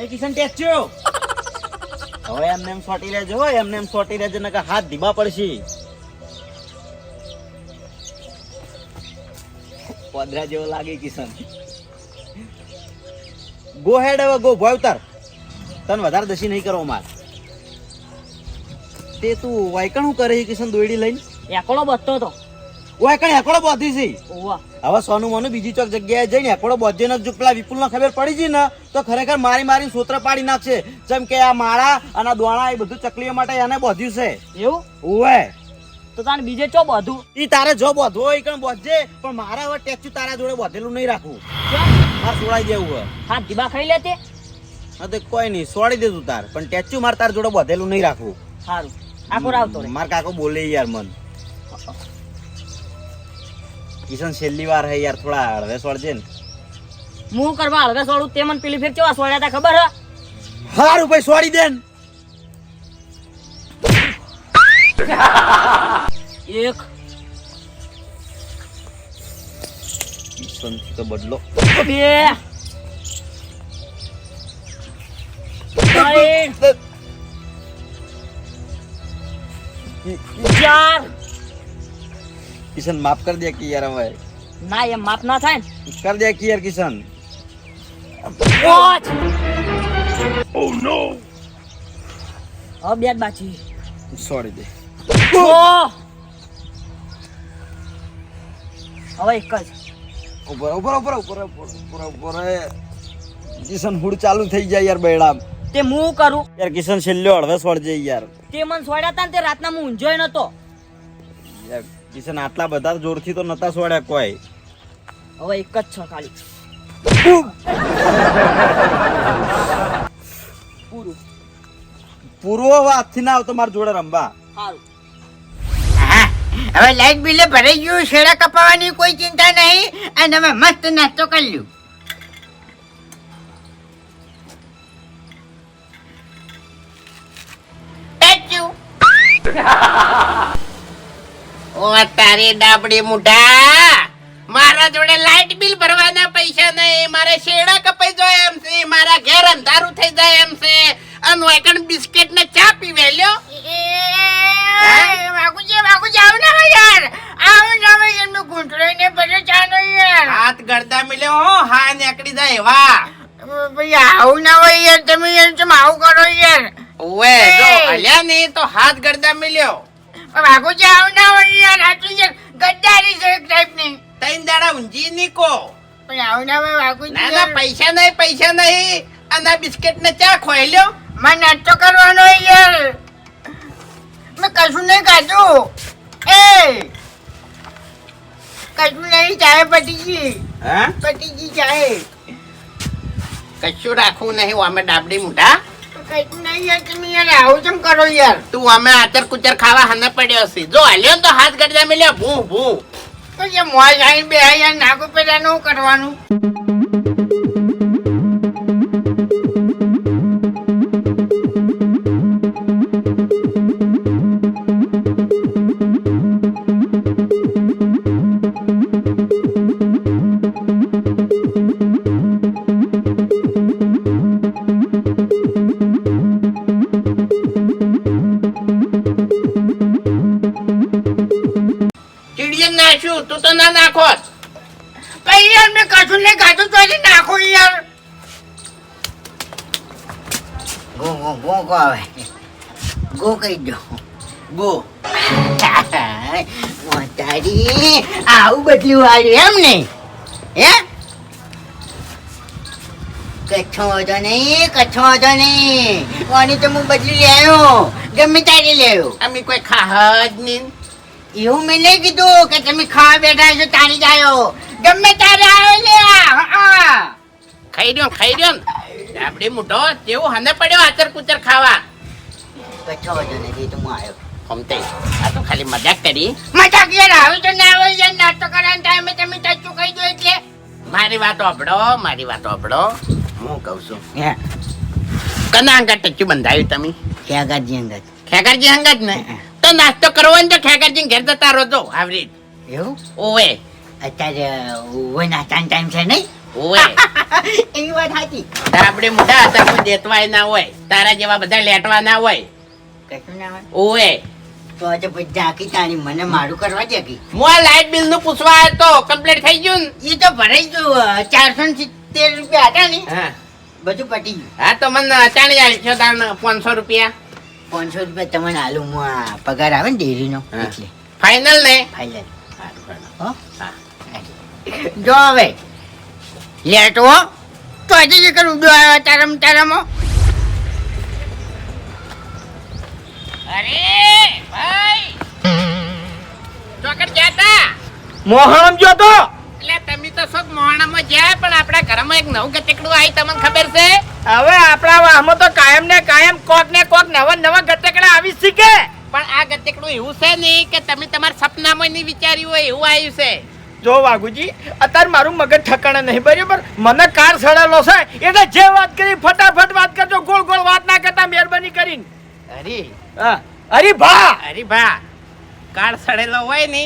એ કિશન ટેચ્યો હવે એમને એમ સોટી લેજો એમને એમ સોટી લેજો નકર હાથ ધીમા પડશે. પોદરા જેવો લાગે કિશન. ગો હેડ હવે ગો ભોય ઉતાર. તને વધારે દસી નહીં કરો માર. તે તું વાયકણ હું કરે છે કિશન દોયડી લઈને? એકડો બચતો તો વાયકણ એકડો બોધી છે? હવે સોનું મોનું બીજી ચોક જગ્યાએ જઈને એકડો બોધ્યો ને જો પેલા વિપુલ ખબર પડી ને તો ખરેખર મારી મારી સૂત્ર પાડી નાખશે. જેમ કે આ માળા અને દોણા એ બધું ચકલીઓ માટે એને બોધ્યું છે. એવું? ઓવે. તો તારે બીજે ચો બધું? ઈ તારે જો બોધવો હોય કણ બોધજે પણ મારા હવે ટેચ્યુ તારા જોડે બોધેલું નહીં રાખવું. મારે સોડાઈ દેવું હોય હાથ ખાઈ લેતે હા તો કોઈ નહીં સોડી દેતું તાર પણ ટેચ્યુ મારે તારા જોડે બોધેલું નહીં રાખવું. સારું આખો રાવતો માર કાકો બોલે યાર મન. કિશન છેલ્લી વાર હે યાર થોડા હળવે સોળજે ને. હું કરવા હળવે સોળું તે મને પેલી ફેર કેવા સોળ્યા તા ખબર હે? હારું ભાઈ સોળી દે એક. કિશન તો બદલો. બે. ચાર. કિશન માફ કરી દે કે યાર હવે. ના એમ માફ ના થાય ને. કર દે કે યાર કિશન પાંચ હવે બે બાકી સોડી દે. હવે એક જ. ઉપર ઉપર ઉપર ઉપર ઉપર ઉપર કિશન હુડ ચાલુ થઈ જાય યાર બેડા તે હું કરું? યાર કિશન છેલ્લો હળવે સોડજે યાર. તે મને સોડ્યા તા ને તે રાતના હું ઊંઝોય નતો. યાર કિશન આટલા બધા જોરથી તો નતા સોડ્યા કોઈ. હવે એક જ છ ખાલી. પૂરું. પૂર્વ હાથથી ના આવતો મારા જોડે રમવા. સારું હવે લાઈટ બિલે ભરાઈ ગયું શેડા કપાવવાની કોઈ ચિંતા નહીં અને અમે મસ્ત નાસ્તો કરી લ્યું. પેચ્યું. ઓ તારી ડાબડી મુઢા. મારા જોડે લાઈટ બિલ ભરવાના પૈસા નહીં. મારે શેડા કપાઈ જાય એમ છે. મારા ઘેર અંધારું થઈ જાય એમ છે. અને વાયકણ બિસ્કિટ ને ચા પીવે લ્યો. વાગુજી વાગુજી આવ ના યાર. આવ ના હવે એમનો ઘૂંટડો ને ભરે ચા નો યાર. હાથ ગળતા મિલ્યો હો હા નેકડી જાય વાહ ભાઈ આવું ના હોય યાર. તમે યાર તમે આવું કરો યાર. ઓએ જો અલ્યા નહીં તો હાથ ગળતા મિલ્યો વાગુજી આવ ના હોય યાર આટલી યાર ગદ્દારી છે એક ટાઈપની. તૈન દાડા ઊંજી નીકો. પણ આવ ના હોય વાગુજી ના ના પૈસા નહીં પૈસા નહીં. અને બિસ્કિટ ને ચા ખોઈ લ્યો. મને નાસ્તો કરવાનો યાર. મેં કશું નહીં ખાધું. એ! કશું નહીં ચાય પતી હા? પટીજી ચાય. કશું રાખવું નહીં અમે ડાબડી મુઠા કશું નહીં યાર તમે યાર આવું કેમ કરો યાર? તું અમે આચર કુચર ખાવા હને પડ્યો છે. જો હાલ્યો તો હાથ મિલ્યા. ભૂ ભૂ. તો જે મોજ આઈ બે યાર નાગુ પેલા નું કરવાનું. તું તો ના નાખો કઈ યાર મેં કશું નહીં ખાધું તો હજી નાખો યાર. ગો ગો ગો ગો આવે. ગો કહી દો. ગો. તારી આવું બદલ્યું આવ્યું એમ ને? હે? કચ્છો હતો નહીં કચ્છો હતો નહીં. કોની તો હું બદલી લેયો. ગમે તારી લેયો. અમે કોઈ ખાહ જ નહીં. એવું મેં નહીં કીધું કે તમે ખાવા બેઠા છો તારી જાયો ગમે તારે આવે લે હા ખાઈ રહ્યો ખાઈ રહ્યો આપણે મોટો જેવું હને પડ્યો આચર કુચર ખાવા કચ્છો હતો નથી તો હું આવ્યો. કમતે આ તો ખાલી મજાક કરી. મજાક યાર આવે તો ના આવે યાર નાસ્તો કરવાના ટાઈમે તમે ટચું કહી દો એટલે. મારી વાત ઓપડો મારી વાત ઓપડો હું કહું છું. કના અંગત ટચું બંધાયું તમે? ખેગાજી અંગત. ખેગાજી અંગત ને? તો નાસ્તો કરવો ને તો ખેકરજી ઘેર જતા તો આવરી એવું? ઓવે અત્યારે ઓવે નાસ્તાનો ટાઈમ છે નહીં? ઓવે એવી વાત સાચી. આપણે મોટા હતા કોઈ દેતવાય ના હોય તારા જેવા બધા લેટવા ના હોય. કશું ના હોય? ઓવે તો આજે પછી ઝાંકી તાણી મને મારું કરવા દે કી? હું લાઇટ બિલનું પૂછવા આવ્યો તો કમ્પ્લીટ થઈ ગયું ને? એ તો ભરાઈ ગયું ચારસો સિત્તેર રૂપિયા હતા ને? હા. બધું પટી ગયું. હા તો મને અચાણી આલશો તાણ પાંચસો રૂપિયા. પાંચસો રૂપિયા તમને હાલું પગાર આવે ને ડેરીનો એટલે. ફાઇનલ ને? ફાઇનલ. જો હવે લેટો તો આજે જે કરું ઉડો આવ્યો તારમ તારમો અરે ભાઈ. ચોકડ ગયા તા? મોહણમ જો તો? એટલે તમે તો શોક મોહણામાં ગયા પણ આપણા ઘરમાં એક નવું ગતેકડું આવી તમને ખબર છે? હવે આપણા વાહમાં તો કાયમ ને કાયમ કોક ને કોક નવા નવા ગટકડા આવી શીખે. પણ આ ગતેકડું એવું છે નહીં કે તમે તમારા સપનામાં નહીં વિચાર્યું હોય એવું આવ્યું છે? જો વાઘુજી અત્યારે મારું મગજ ઠકાણે નહીં બરાબર? મને કાર સડેલો છે એટલે જે વાત કરી ફટાફટ વાત કરજો ગોળ ગોળ વાત ના કરતા મહેરબાની કરીને. અરે. હા. અરે ભા! અરે ભા કાર સડેલો હોય ને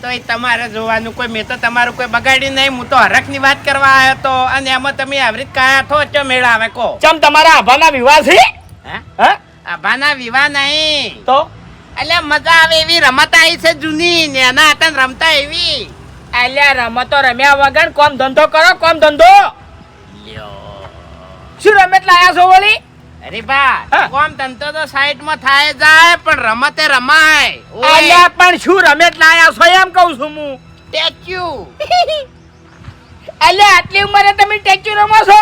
તો એ તમારે જોવાનું કોઈ મેં તો તમારું કોઈ બગાડ્યું નહીં. હું તો હરખની વાત કરવા આવ્યો તો અને એમાં તમે આવી રીત કાયા થો ચો મેળા આવે કો? ચમ તમારા આભાના વિવાહ છે? હા? હા? આભાના વિવાહ નહીં. તો? એટલે મજા આવે એવી રમત આવી છે જૂની ને એના હતા ને રમતા એવી. એટલે રમતો રમ્યા વગર કોમ ધંધો કરો કોમ ધંધો. શું રમત લાયા છો વળી? અરે બા કોમ તંતો તો સાઈડમાં થાય જાય પણ રમતે રમાય. અલ્યા પણ શું રમત લાયા છો એમ કહું છું હું? ટેચ્યુ. અલ્યા આટલી ઉંમરે તમે ટેચ્યુ રમો છો?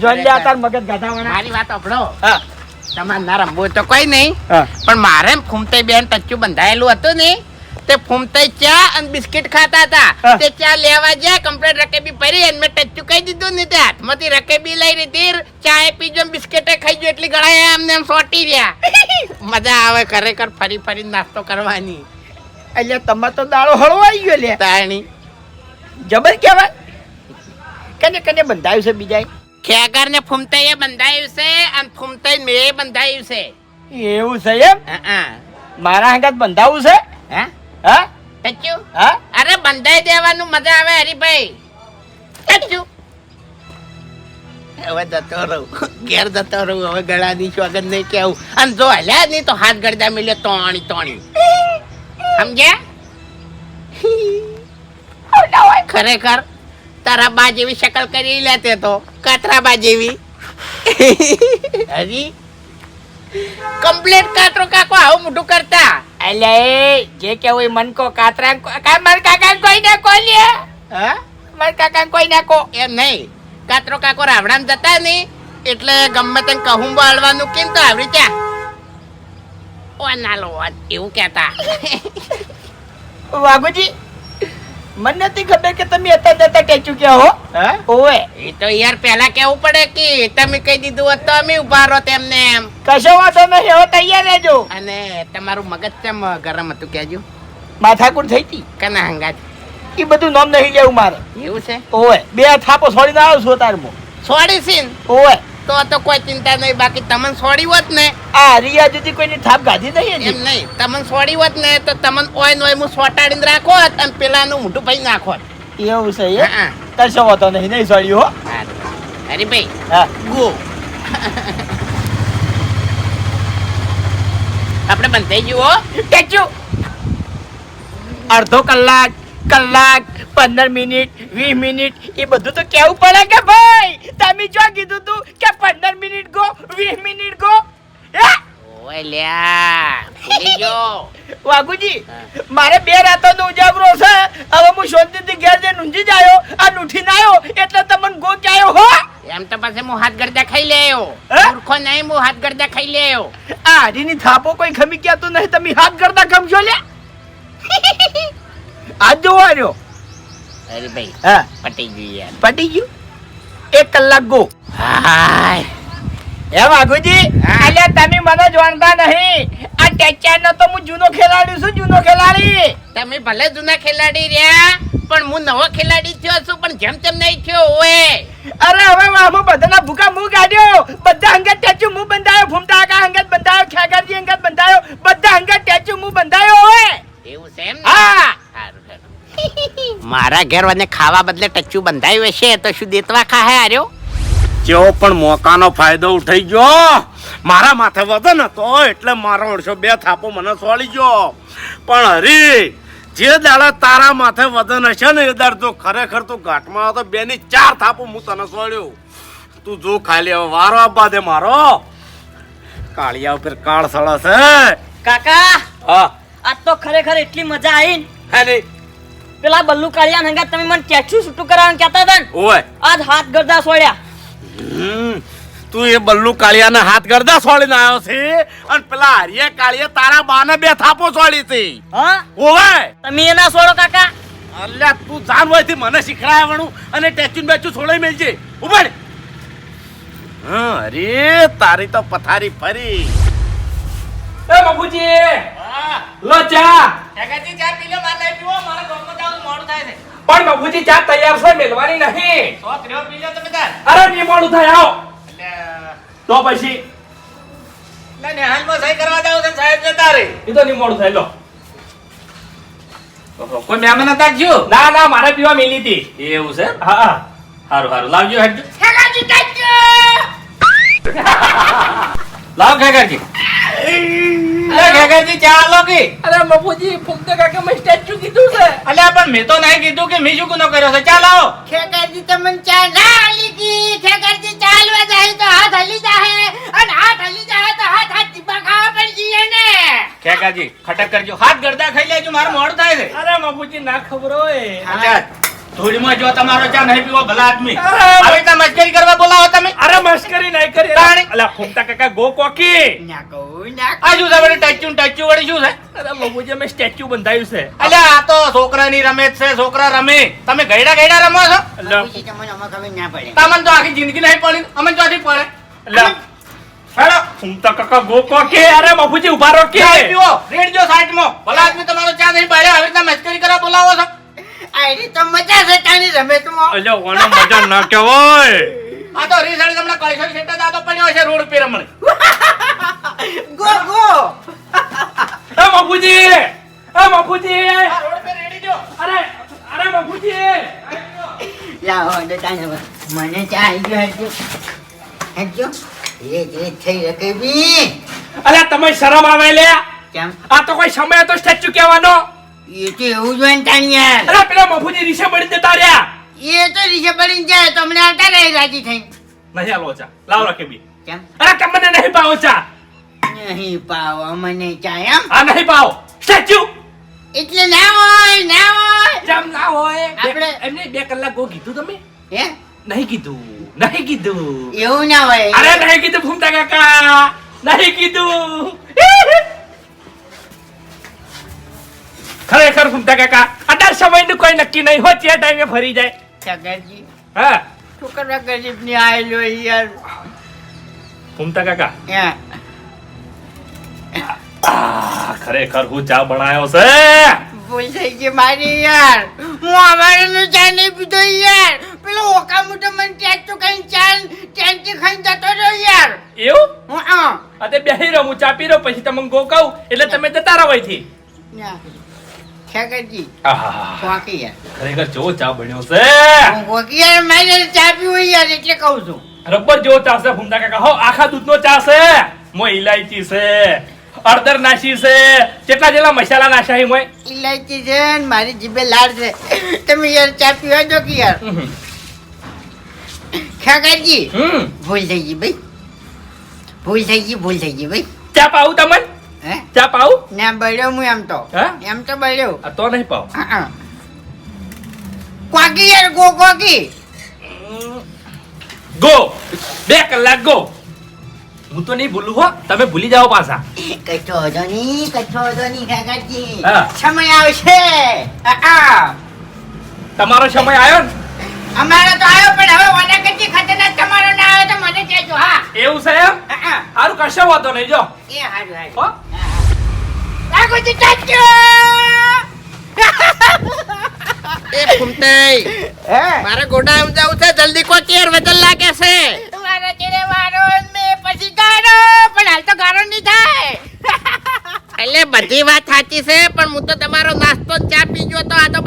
જો તાર મગજ ગાધાવાના. મારી વાત સાંભળો. તમારે ના રમવું તો કોઈ નહીં પણ મારે ફૂમતે બેન ટચ્ચું બંધાયેલું હતું ને તે ફૂમતે ચા અને બિસ્કિટ ખાતા હતા. તે ચા લેવા ગયા કમ્પ્લેટ રકેબી ભરી અને મેં ટચ્ચું કહી દીધું ને તે હાથમાંથી રકેબી લઈ લીધી ચા પીજો બિસ્કિટે ખાઈ જો એટલી ગળાએ અમને એમ સોટી રહ્યા. મજા આવે ખરેખર ફરી ફરી નાસ્તો કરવાની. એટલે તમે તો દાડો હળવાઈ ગયો લે. તાણી. જબર કહેવાય? કને કને બંધાયું છે બીજા ખેગર ને ફૂમતે એ બંધાયું છે અને ફૂમતાઈ મેં બંધાયું છે. એવું છે એમ? મારા હંગાત બંધાવું છે? હા? હા? ટચ્ચું હા? અરે બંધાઈ દેવાનું મજા આવે હરીભાઈ. ટચ્ચું હવે જતો રહું. ઘેર જતો રહું. હવે ગળાની સ્વાગત નહીં કેવું. અને જો હલ્યા નહીં તો હાથ ગળદા મિલે તોણી તોણી. સમજ્યા? ખરેખર તારા બા જેવી શકલ કરી લેતે તો. કાતરા બા જેવી. હરી કમ્પ્લેટ કાતરો કાકો આવું મોટું કરતા. એટલે એ જે કેવું એ મન કો કાતરા કા મન કાકા કોઈ ના કો લે. હા? મર કાકા કોઈ ના કો. એ નહીં. કાતરો કાકો રાવડામ જતા ને એટલે ગમે તે કહું બાળવાનું કેમ તો આવડી ત્યાં ઓ નાલો વાત એવું કહેતા. વાઘુજી મને નથી ખબર કે તમે હતા જતા ટેચુ ક્યાં હો. ઓએ એ તો યાર પહેલા કેવું પડે કે તમે કહી દીધું હોત તો અમે ઊભા રહો તેમને એમ. કશો વાંધો નહીં હવે તૈયાર રહેજો. અને તમારું મગજ કેમ ગરમ હતું કહેજો. માથાકૂટ થઈ હતી. કના હંગાત? એ બધું નામ નહીં લેવું મારે. એવું છે? ઓએ બે થાપો છોડીને આવું છું તારમો છોડી સીન ઓએ તો તો કોઈ ચિંતા નહીં બાકી તમને છોડી હોત ને. આ રિયા જુદી કોઈની થાપ ગાધી નહીં એમ નહીં તમને છોડી હોત ને તો તમને ઓય નોય હું સોટાડીને રાખો અને પેલાનું મોટું ભાઈ નાખો એવું છે એ? હા વાતો નહીં નહીં સોડી હો. અરે ભાઈ હા. ગો. આપણે બંધાઈ ગયું હો. ટેચુ અડધો કલાક કલાક. પંદર મિનિટ વીસ મિનિટ એ બધું તો કેવું પડે કે ભાઈ? તમે જો કીધું તું કે પંદર મિનિટ ગો વીસ મિનિટ ગો. ગયો. વાઘુજી મારે બે રાતો નો ઉજાગરો છે. હવે હું શાંતિથી ઘેર જઈને ઊંઘી જાયો આ ઉઠીને આવ્યો એટલે તમને ગો ક્યાયો હો? એમ તો પછી હું હાથ ગરદા ખાઈ લેયો? મૂર્ખો નહીં હું હાથ ગરદા ખાઈ લેયો આ હારીની થાપો કોઈ ખમી ક્યાતું નહીં તમે હાથ કરતા ખમશો લે આજ જોવા રહ્યો. અરે ભાઈ હા પટી ગયું યાર પટી ગયું એક કલાક ગો હાય એ વાઘુજી. અલ્યા તમે મને જાણતા નહીં આ ટેચાર નો તો હું જૂનો ખેલાડી છું જૂનો ખેલાડી તમે ભલે જૂના ખેલાડી રહ્યા પણ હું નવો ખેલાડી થયો છું પણ જેમ તેમ નહીં થયો ઓએ. અરે હવે આમાં બધાના ભૂકા મું કાઢ્યો બધા અંગત ટેચુ મું બંધાયો ફૂમતા આકા અંગત બંધાયો ખેગરજી અંગત બંધાયો બધા અંગત ટેચુ મું બંધાયો ઓએ. એવું છે એમ હા. સારું સારું મારા ઘેર મને ખાવા બદલે ટચ્ચું બંધાયું હશે તો શું દેતવા ખાહે આર્યો? જેવો પણ મોકાનો ફાયદો ઉઠાઈ ગયો. મારા માથે વધે હતો એટલે મારો અડસો બે થાપો મને સોળી ગયો. પણ હરી જે દાડા તારા માથે વજન હશે ને એ દાડ તો ખરેખર તું ઘાટમાં હતો બે ની ચાર થાપો હું તને સોળ્યો. તું જો ખાલી હવે વારો આપવા દે મારો. કાળિયા ઉપર કાળ સળસ કાકા હા. આજ તો ખરેખર એટલી મજા આવી ને. પેલા બલ્લુ કાળિયા નંગા તમે મને ટેચુ છૂટું કરવાનું કહેતા હતા ને? ઓય. આજ હાથ ગરદા સોળ્યા તું એ બલ્લુ કાળિયાના હાથ ગરદા સોળીને આવ્યો છે અને પેલા હરિયા કાળિયા તારા બાને બે થાપો સોળી છે. હા? ઓવે. તમે એના સોળો કાકા. અલ્યા તું જાન હોયથી મને શીખડાવવાનું અને ટેચ્યુ બેચું છોડાઈ મેલજે. ઊભા રે. હા અરે તારી તો પથારી ફરી. એ બાપુજી. લો ચા. કાકાજી ચા પી લો મારે પીવો મારા ગામમાં મોડું થાય છે? પણ બાબુજી ચા તૈયાર છે મેલવાની નહીં. તો પી લો તમે તાર અરે નહીં મોડું થાય આવો તો પછી? એટલે નેહાલમાં સહી કરવા જાવ છે સાહેબ જતા રે એ તો નહીં મોડું થાય લો કોઈ મહેમાન હતા શું? ના ના મારે પીવા મેલી હતી. એવું છે? હા હારું હારું. લાવજો હેડજો. લાવ ખેગરજી ખેગરજી ચા લો કે? અરે બાપુજી ફૂમતે કાકા મેં સ્ટેચ્યુ કીધું છે. અલ્યા પણ મેં તો નહીં કીધું કે મેં શું ગુનો કર્યો છે. ચા લાવો ખેકરજી તમને ચા ના હાલી કી. ખેકરજી ચાલવા જાય તો હાથ હલી જાય અને હાથ હલી જાય તો હાથ હાથ ટીપા ખાવા પડી જઈએ ને ખેગરજી ખટક કરજો. હાથ ગરદા ખાઈ લેજો મારું મોડું થાય છે. અરે બાપુજી ના ખબર હોય. ધૂળમાં જો તમારો ચા નહીં પીવો ભલા આદમી. આવી રીતે મસ્કરી કરવા બોલાવો તમે. અરે મસ્કરી નહીં કરી તાણી. અલા ફૂમતા કાકા ગો કોકી. ના કો ના આ શું વળી ટચ્ચું ટચ્ચું વળી શું છે? અરે બબુજી અમે સ્ટેચ્યુ બંધાયું છે. અલે આ તો છોકરાની રમે છે છોકરા રમે. તમે ગયડા ગયડા રમો છો? અલા, પછી તમને અમે ખબર ના પડે. તમને તો આખી જિંદગી નહીં પડી. અમે આથી પડે. અલા, હેડો. ફૂમતા કાકા ગો કોકી. અરે બબુજી ઊભા રહો કે. પીવો રેડજો સાઈડમાં. ભલા આદમી તમારો ચા નહીં પડે. આવી રીતે મસ્કરી કરવા બોલાવો છો. આયરી તો મજા છે તાની રમેશમાં અલ્યા ઓનો મજા ના કહેવાય. આ તો રીસાડી તમને કળશો સેટા દાદો પડ્યો છે રોડ પર રમણે. Go go. એ બાપુજી એ બાપુજી. રોડ ઉપર રેડી જો અરે અરે બાપુજી. લાવો તો તાને મને ચા આવી ગયો હેડજો હેડજો એ જે થઈ રકે બી. અલ્યા તમે શરમ આવે લે કેમ? આ તો કોઈ સમય તો સ્ટેચ્યુ કહેવાનો? એ તો એવું જ હોય ને તાની યાર અરે પેલા રીસે જતા રહ્યા. એ તો રીસે પડીને જાય તો અમને રહી રાજી થઈ નહીં આલો ચા. લાવ રાખે બી. કેમ? અરે તમને નહીં પાવો ચા? નહીં પાવો મને ચા એમ. આ નહીં પાવો. સાચું એટલે ના હોય ના હોય. જામ ના હોય આપણે- એમને બે કલાક ગો કીધું તમે? હે? નહીં કીધું નહીં કીધું. એવું ના હોય. અરે નહીં કીધું ફૂમતા કાકા. નહીં કીધું. ખરેખર ફૂમતા કાકા અઢાર સમયનું કોઈ નક્કી નહીં હોય તે ટાઈમે ફરી જાય. સગરજી હા? છોકરા ગરીબની આયેલો યાર. ફૂમતા કાકા. ખરેખર હું ચા બનાવ્યો છે? ભૂલ થઈ ગઈ મારી યાર. હું અમારે ચા નહીં પીધો યાર. પેલો ઓકા મોટો મને ત્યાં તો કઈ ચા ત્યાંથી ખાઈ જતો રહ્યો યાર. એવું? હું આ આ તે બેહી રહો હું ચા પી રહ્યો પછી તમને ગો કહું એટલે તમે જતા રહો અહીંથી. ના સગરજી આહા, વાકી યાર ખરેખર જેવો ચા બન્યો છે. હું વાકી મારે ચા પીવું યાર એટલે કહું છું. રબર જેવો ચા છે ફૂમતા કાકા. હો આખા દૂધનો ચા છે. મો ઇલાયચી છે અડદર નાશી છે. કેટલા જેટલા મસાલા નાશા છે મોય. ઇલાયચી છે ને મારી જીભે લાડ છે. તમે યાર ચા પીવા દો કે યાર? ખગરજી હમ. ભૂલ થઈ ગઈ ભાઈ. ભૂલ થઈ ગઈ ભૂલ થઈ ગઈ ભાઈ. ચા પાવું તમને? હે ચા પાઉ? ના બળ્યો હું એમ તો. એમ તો બળ્યો. આ તો નહીં હા. કોકી યાર ગો કોકી. ગો. બે કલાક ગો. હું તો નહીં ભૂલું હો. તમે ભૂલી જાઓ પાછા. કચ્છો હતો નહીં કચ્છો હતો નહીં કાકાજી. સમય આવશે. તમારો સમય આવ્યો ને? અમારો તો આવ્યો પણ હવે ઓના કરતી ખતરનાક તમારો ના આવ્યો તો મને કહેજો હા. એવું છે એમ? હારું કશો વાંધો નહીં જો. એ હારું હારું. હો. રાખો તો ચાચો એ ફૂમતાઈ હે? મારે ગોડાઉન જવું છે જલ્દી કોઈ કેર વજન લાગે છે. મારે ચેરે વારો મે પછી ગારો પણ હાલ તો ગારો નહીં થાય. એટલે બધી વાત સાચી છે પણ હું તો તમારો નાસ્તો ચા પી ગયો તો આ તો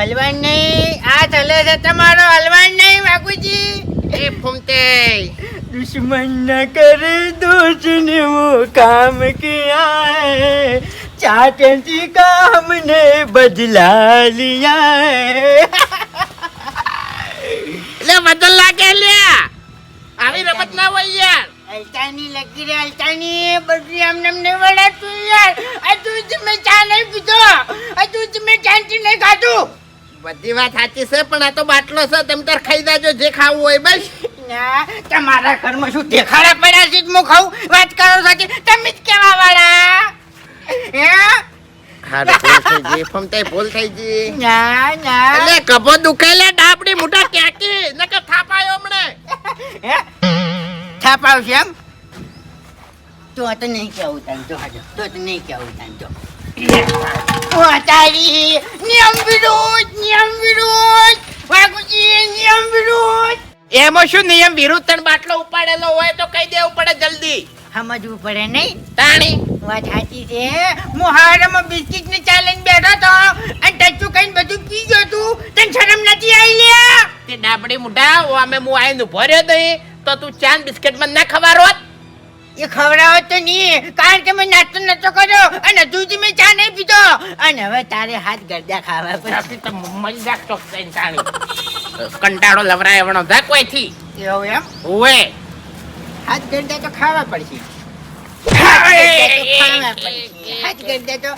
હલવાન નહીં. આ ચલે છે તમારો હલવાન નહીં બાપુજી. એ ફૂમતે દુશ્મન ન કરે દોસ્ત ને વો કામ કિયા હે ચાટતી કા હમને બદલા લિયા હે એટલે બદલ લાગે લ્યા? આવી રમત ના હોય યાર. અલતાની લગી રે અલતાની. બધું આમ ને નમને વળાતું યાર. આ તું જ મેં ચા નહીં પીધો. આ તું જ મેં ચાંચી નહીં ખાધું? બધી વાત સાચી છે પણ આ તો બાટલો છે તેમ તાર ખાઈ જાજો જે ખાવું હોય બસ. તમારા ઘરમાં શું દેખાડા પડ્યા છે હું ખાઉં? વાત કરો સાચી તમે જ કેવા વાળા હે? એમ? તો નહીં કેવું તાન તો નહીં કેવું તાન તો ઓ નિયમ વિરુદ્ધ નિયમ વિરુદ્ધ વાગુજી નિયમ વિરુદ્ધ એમાં શું નિયમ? વિરુદ્ધ તણ બાટલો ઉપાડેલો હોય તો કહી દેવું પડે જલ્દી. સમજવું પડે નહીં? તાણી. વાત સાચી છે. હું હારામાં બિસ્કિટ ને ચાલીને બેઠો તો અને ટચ્ચું કઈ બધું પી ગયો તું. તને શરમ નથી આવી લ્યા? તે ડાબડી મુઢા ઓ અમે હું આઈને ઊભો રહ્યો તઈ તો તું ચાંદ બિસ્કિટમાં ના ખવારો હોત? એ ખવડાવો તો નહીં કારણ કે મેં નાસ્તો નતો કર્યો અને હજુ મેં ચા પીધો અને હવે તારે હાથ ગરદા ખાવા પછી તો મજાક ચોક થઈને તાણી કંટાળો લવરાય વણો ધા કોઈથી? એવું એમ? ઓએ હાથ ગરદા તો ખાવા પડશે. હાથ ગરદા તો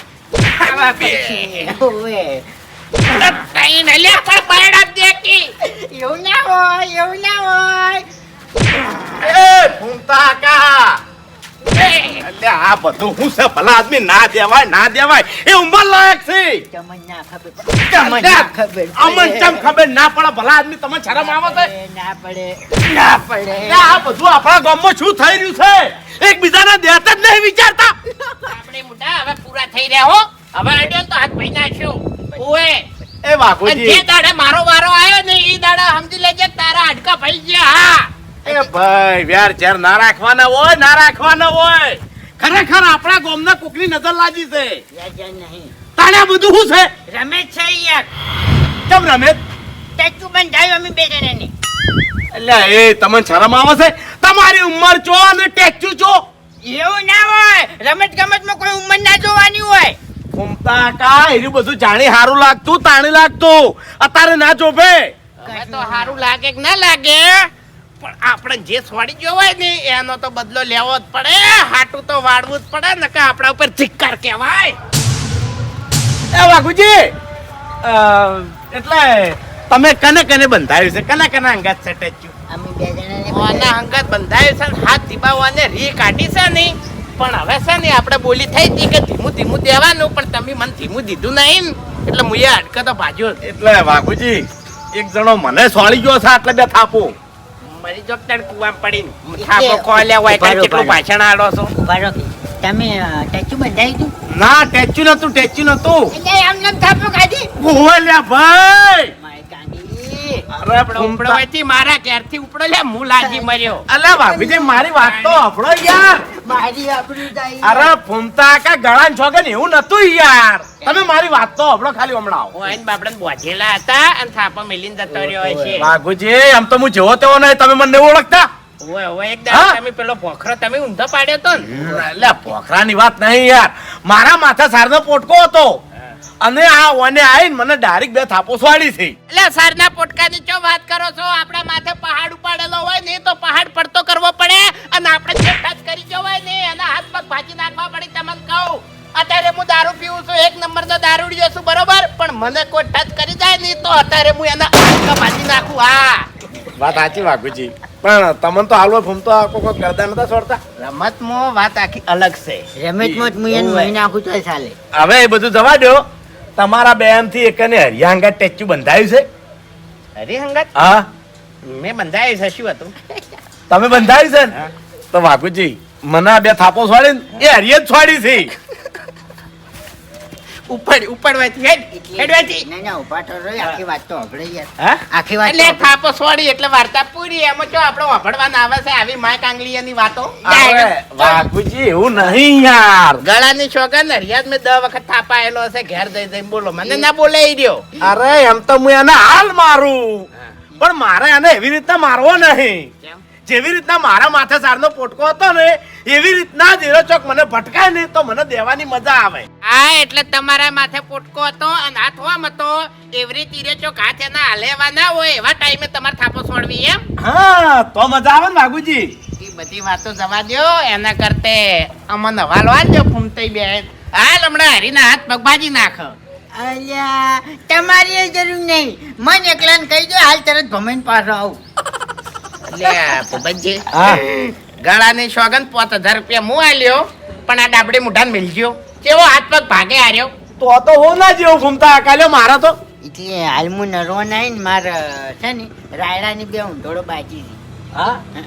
ખાવા પડશે. ઓવે તઈ ને લે પણ બરડા દેખી. એવું ના હોય એવું ના હોય. એ કા? આ બધું હું છે ભલા આદમી ના દેવાય ના દેવાય એ ઉંમર લાયક છે. તમને ના ખબર ના ખબર અમન ચમ ખબર? ના પડે ભલા આદમી તમને શરમ આવે છે ના પડે. ના પડે. આ બધું આપણા ગામમાં શું થઈ રહ્યું છે? એકબીજાને દેતા જ નહીં વિચારતા. આપણે મોટા હવે પૂરા થઈ રહ્યા હો. હવે અડ્યો તો હાથ ભાઈ નાખ્યો ઓવે એ અને જે દાડે મારો વારો આવ્યો ને એ દાડે સમજી લેજે તારા હાડકા ભાઈ ગયા. હા. એ ભાઈ વ્યાર ઝેર ના રાખવાના હોય ના રાખવાના હોય. ખરેખર આપણા ગોમના કોકની નજર લાગી છે. તાણે આ બધું શું છે? રમેશ છે યાર. કેમ રમેશ ટેચુ બંધાયું અમે બે જણાને. એટલે એ તમને શરમ આવે છે? તમારી ઉંમર છો અને ટેચ્યુ છો એવું ના હોય. રમત ગમતમાં કોઈ ઉંમર ના જોવાની હોય. ઘૂમતા કા બધું જાણી સારું લાગતું તાણી લાગતું. અત્યારે ના જોભે. તો હારું લાગે કે ના લાગે? પણ આપણે જે છોડી ગયો હોય ને એનો તો બદલો લેવો જ પડે. હાટું તો વાળવું જ પડે ને કે આપણા ઉપર ધિક્કાર કહેવાય. એ વાઘુજી અ, એટલે તમે કને કને બંધાયું છે? કને કને અંગાત છે ટેચ્યુ અમે બે જણાને ઓના અંગત બંધાયું છે ને હાથ ધીબાવાને રી કાઢી છે નહીં પણ હવે છે ને આપણે બોલી થઈ હતી કે ધીમું ધીમું દેવાનું પણ તમે મને ધીમું દીધું નહીં. એટલે મુએ અડકે તો ભાજ્યો. એટલે વાઘુજી એક જણો મને સોળી ગયો છે એટલે બે થાપો મરી જો તણ કુવામાં પડીને. થાપો કોલે હોય ઊભા તો કેટલું ભાષણ આડો છો? કે તમે ટેચુ બંધાઈ તું ના ટેચ્યુ નતું ટેચ્યુ નતું એટલે આમ નામ થાપો કાઢી? ગોવલ્યા ભાઈ. મારે કાઢી અરે ઉપડો ઉપડો હોયથી મારા ઘેરથી ઉપડો લે હું લાગી મર્યો. અલે ભાભીજી મારી વાત તો હભળો યાર. મારી આબરૂ જાય અરે ફૂમતા કા ગળાન છોગન એવું નતું યાર. તમે મારી વાત તો હભળો ખાલી હમણાં. ઓય ને બાપડે હતા અને થાપા મેલીને જતો રહ્યો છે આમ તો હું જેવો તેવો નહીં તમે મને ઓળખતા. ઓય ઓય એક તમે પેલો પોખરો તમે ઊંધો પાડ્યો તો ને? એટલે પોખરાની વાત નહીં યાર. મારા માથા સારનો પોટકો હતો. અને આ ઓને આવીને મને ડાયરેક્ટ બે થાપો સ્વાડી છે. એટલે સરના પોટકાની ચો વાત કરો છો? આપણા માથે પહાડ ઉપાડેલો હોય ને તો પહાડ પડતો કરવો પડે અને આપણે જે ટચ કરી જો હોય ને એના હાથ પગ ભાજી નાખવા પડે તમને કહું. અત્યારે હું દારૂ પીવું છું એક નંબરનો દારૂડિયો છું બરોબર? પણ મને કોઈ ટચ કરી જાય ને તો અત્યારે હું એના હાથ ભાજી નાખું હા. વાત સાચી વાઘુજી. પણ તમને તો હાલવો ફૂમતો આખો કોઈ કરતા નતા છોડતા? રમતમાં વાત આખી અલગ છે. રમેશ મોત હું એને મહિને આખું તો ચાલે. હવે એ બધું જવા દો તમારા બેનથી એકને હરિયાંગા ટેચ્યુ બંધાયું છે? હંગત હા. મેં બંધાયું છે શું હતું? તમે બંધાયું છે ને? તો વાઘુજી મને આ બે થાપો છોડી એ હરિયે જ છોડી છે. ઉપાડ ઉપાડવાથી હેડ હેડવાથી. ના ના તો રહો આખી વાત તો હભળે યાર હા? આખી વાત એટલે થાપો સોડી એટલે વાર્તા પૂરી. એમાં જો આપણો વાપરવાના આવે છે આવી માય કાંગલીયાની વાતો. અરે વાઘુજી એવું નહીં યાર. ગળાની સોગંદ હરિયાદ મેં દસ વખત થાપાયેલો હશે ઘેર જઈ દઈ બોલો. મને ના બોલે ઈ રહ્યો. અરે એમ તો હું એને હાલ મારું. પણ મારે એને એવી રીતના મારવો નહીં. કેમ? જેવી રીતના મારા માથે સારનો પોટકો હતો ને એવી રીતના ઝીરો ચોક મને ભટકાય ને તો મને દેવાની મજા આવે. આ એટલે તમારા માથે પોટકો હતો અને હાથ હોમ હતો એવરી તીરે ચોક હાથ એના હાલેવા ના હોય એવા ટાઈમે તમારે થાપો છોડવી એમ? હા તો મજા આવે ને બાગુજી એ બધી વાતો જવા દો એના કરતે અમન હવાલો આલજો ફૂમતઈ બેન હાલ હમણાં હરીના હાથ પગબાજી નાખ. અલ્યા તમારી એ જરૂર નહીં. મન એકલાને કહી દો હાલ તરત ભમીને પાછો આવું. એટલે ભૂપતજી હા. ગળાની સોગંદ પાંચ હજાર રૂપિયા હું આલ્યો પણ આ ડાબડી મુઠાન મિલજ્યો કેવો હાથ પગ ભાગે હાર્યો તો તો હો ના જેવો ઘૂમતા કાલ્યો મારા તો. એટલે હાલ નરવો નહીં ને મારે છે ને રાયડાની બે ઊંધોળો બાજી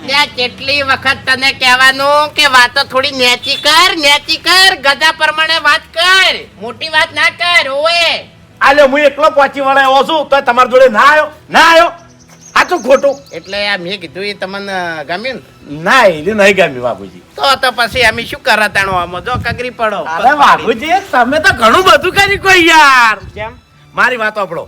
ત્યાં કેટલી વખત તને કહેવાનું કે વાતો થોડી નેચી કર નેચી કર ગધા પ્રમાણે વાત કર. મોટી વાત ના કર ઓએ. આલે હું એકલો પહોંચી વળે એવો છું તો તમારા જોડે ના આવ્યો ના આવ્યો સાચું ખોટું? એટલે આ મેં કીધું એ તમને ગમ્યું ને? ના એ નહીં ગમ્યું બાપુજી. તો તો પછી અમે શું કરતાણો આમાં જો કગરી પડો. અરે બાપુજી તમે તો ઘણું બધું કરી કોઈ યાર. કેમ? મારી વાત આપણો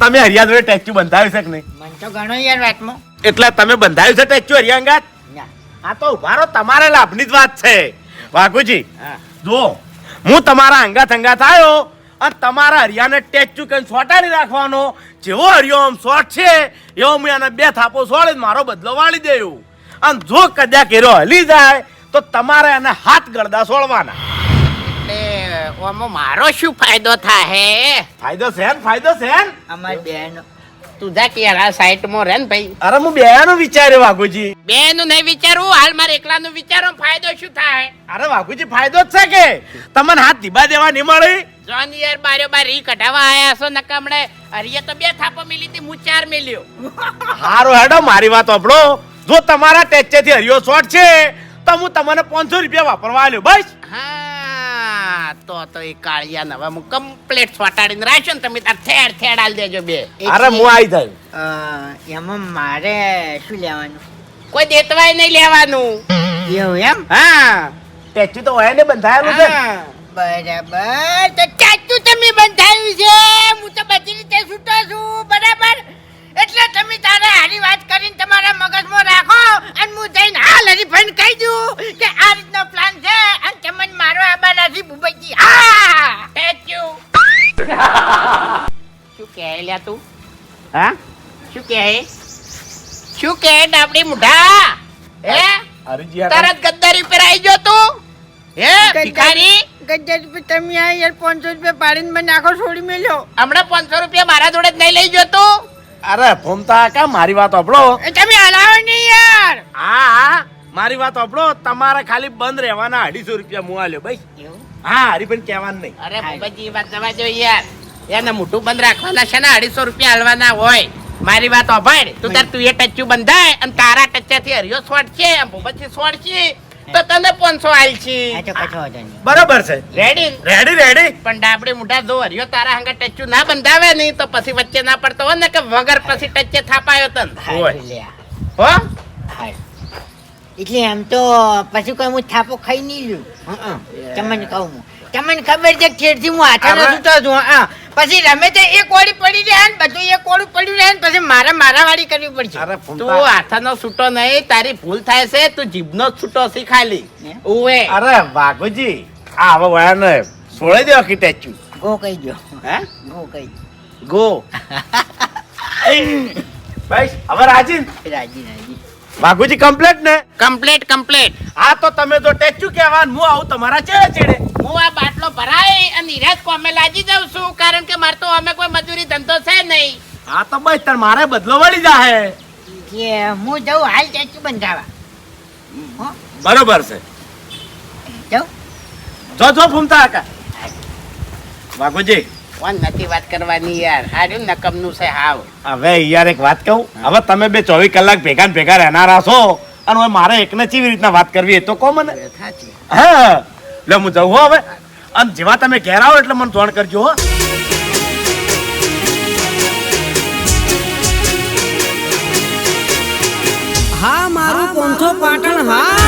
તમે હરિયા જોડે ટેચ્યુ બંધાવી છે કે નહીં? મને તો ઘણો યાર વાતમાં. એટલે તમે બંધાવ્યું છે ટેચ્યુ હરિયા અંગાત ના. આ તો ઉભારો તમારા લાભની જ વાત છે. વાઘુજી જો હું તમારા અંગાત અંગાત આવ્યો અને તમારા હરિયાને ટેચ્યુ કઈ સોટાડી રાખવાનો. જેવો હરિયો આમ શોટ છે એવો હું એને બે થાપો સોળી મારો બદલો વાળી દેવું અને જો કદાચ એરો હલી જાય તો તમારે એને હાથ ગળદા સોળવાના. એટલે મારો શું ફાયદો થાય ફાયદો છે ને ફાયદો છે ને? અમારી બહેનો તું જા કે યાર આ સાઈડમાં રહે ને ભાઈ. અરે હું બેનું વિચાર્યો વાઘુજી. બે નહીં વિચારવું હાલ મારે એકલાનું વિચારો ફાયદો શું થાય? અરે વાઘુજી ફાયદો જ છે કે? તમને હાથ ધીબા દેવા નહીં મળે? જોન યાર બારે બાર રી કઢાવા આયા છો નકમણે અરિયે તો બે થાપો મિલી હતી હું ચાર મિલ્યો. હારો હેડો મારી વાત સાંભળો. જો તમારા ટેચેથી હરિયો શોર્ટ છે તો હું તમને પાંચસો રૂપિયા વાપરવા આલ્યો બસ. હા તો હતો એ કાળિયા નવા હું કમ્પ્લીટ સ્વાટાડીને રાખ્યો ને તમે તાર થેડ થેડ આલ દેજો બે. અરે હું આવી થાય એમાં મારે શું લેવાનું? કોઈ દેતવાય નહીં લેવાનું. એવું એમ? હા. ટેચ્યુ તો હોય ને બંધાયેલું છે. બરાબર. તો ચાચું તમે બંધાયું છે. હું તો બધી રીતે છૂટો છું. બરાબર? એટલે તમે તારે હારી વાત કરીને તમારા મગજમાં રાખો અને હું જઈને હાલ હરીફાઈને કહી દઉં કે આ રીતનો પ્લાન છે અને તમને મારો આબા નથી ભૂપતજી. હા! ટેચ્યુ શું કહે લ્યા તું? હા? શું કહે? શું કહે ડાબડી મુઢા? હે? તરત ગદ્દારી પર આવી ગયો તું? હે ભિખારી? રૂપિયા તમે આ યાર પાંચસો રૂપિયા પાડીને મને નાખો છોડી મેલ્યો. હમણાં પાંચસો રૂપિયા મારા જોડે જ નહીં લઈ ગયો તું? અરે ફોમતા કા મારી વાત સાંભળો. તમે હલાવો નહીં યાર. હા હા મારી વાત સાંભળો. તમારે ખાલી બંધ રહેવાના અઢીસો રૂપિયા મુવા લ્યો ભાઈ હા હરીફાઈ કહેવાનું નહીં. અરે એ વાત જવા દો યાર. એને મોટું બંધ રાખવાના છે ને અઢીસો રૂપિયા હલવાના હોય. મારી વાત અભાઈ તું તાર તું એ ટચ્ચું બંધાય અને તારા ટચ્ચાથી હરિયો સ્વટ છે ભૂપતથી સ્વટ છે તો તને પાંચસો આલ છે. બરોબર છે. રેડી રેડી રેડી પણ ડાબડી મોઢા જો હરિયો તારા હંગા ટચ્ચું ના બંધાવે નહીં તો પછી વચ્ચે ના પડતો હોય ને કે વગર પછી ટચ્ચે થાપાયો તન. હો? એટલે એમ તો પછી કોઈ હું થાપો ખાઈ નહીં લ્યું. તમને કહું તમને ખબર છે ખેડથી હું હાથે. સૂતો છું હા. પછી રમે તે એક ઓળી પડી રહે ને બધું એક ઓળું પડ્યું રહે ને પછી મારે મારા વાળી કરવી પડશે. અરે તું હાથનો છૂટો નહીં તારી ભૂલ થાય છે તું જીભનો જ છૂટો છે ખાલી ઓએ અરે વાઘુજી આ હવે વયાને છોડી દેવા કે ટેચ્યુ. ગો કહી દો હે? ગો કહી ગો. ભાઈ હવે રાજી? દો રાજી રાજી. વાઘુજી કમ્પ્લેટ ને? કમ્પ્લેટ કમ્પ્લેટ આ તો તમે તો ટેચ્યુ કહેવાન હું આવું તમારા ચેડે ચેડે. હું આ બાટલો ભરાય અને નિરાશ કોમે લાગી જાઉં છું કારણ કે મારે તો અમે કોઈ મજૂરી ધંધો છે નહીં. હા તો બસ તાર મારે બદલો વળી જાહે. કે હું જઉં હાલ ચાચું બંધાવા. હં? બરોબર છે. જાઉં? જો જો ફૂમતા કાકા. વાઘુજી ફોન નથી વાત કરવાની યાર. હારું નકમનું છે હાવ. હવે યાર એક વાત કહું. હવે તમે બે ચોવીસ કલાક ભેગા ને ભેગા રહેનારા છો અને મારે એકને કેવી રીતના વાત કરવી એ તો કહો મને. હા. એટલે હું જઉં હવે. અને જેવા તમે ઘેર આવો એટલે મને જોણ કરજો હો. હા મારું કોંથો પાટણ હા.